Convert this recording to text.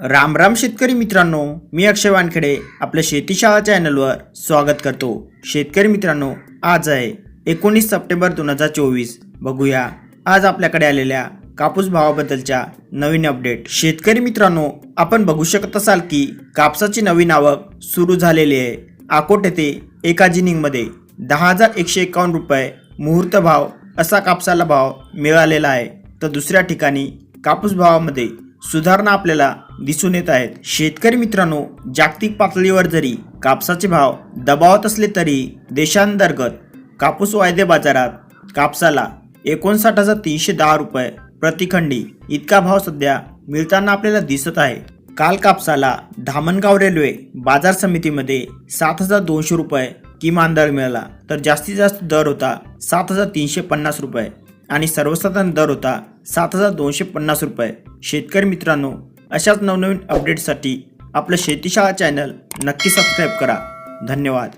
राम राम शेतकरी मित्रांनो मी अक्षय वानखेडे आपल्या शेतीशाळा चॅनलवर स्वागत करतो. शेतकरी मित्रांनो आज आहे एकोणीस सप्टेंबर दोन हजार चोवीस. बघूया आज आपल्याकडे आलेल्या कापूस भावाबद्दलच्या नवीन अपडेट. शेतकरी मित्रांनो आपण बघू शकत असाल की कापसाची नवीन आवक सुरू झालेली आहे. आकोट येथे एका जिनिंगमध्ये दहा हजार एकशे एकावन्न रुपये मुहूर्त भाव असा कापसाला भाव मिळालेला आहे. तर दुसऱ्या ठिकाणी कापूस भावामध्ये सुधारणा आपल्याला दिसून येत आहेत. शेतकरी मित्रांनो जागतिक पातळीवर जरी कापसाचे भाव दबावत असले तरी देशांतर्गत कापूस वायदे बाजारात कापसाला एकोणसाठ हजार तीनशे दहा रुपये प्रतिखंडी इतका भाव सध्या मिळताना आपल्याला दिसत आहे. काल कापसाला धामणगाव रेल्वे बाजार समितीमध्ये सात हजार दोनशे रुपये किमान दर मिळाला. तर जास्तीत जास्त दर होता सात हजार तीनशे पन्नास रुपये. आणि सर्वसाधारण दर होता सात हजार दोनशे पन्नास रुपये. शेतकरी मित्रांनो अशाच नवनवीन अपडेटसाठी आपलं शेतीशाळा चॅनल नक्की सबस्क्राईब करा. धन्यवाद.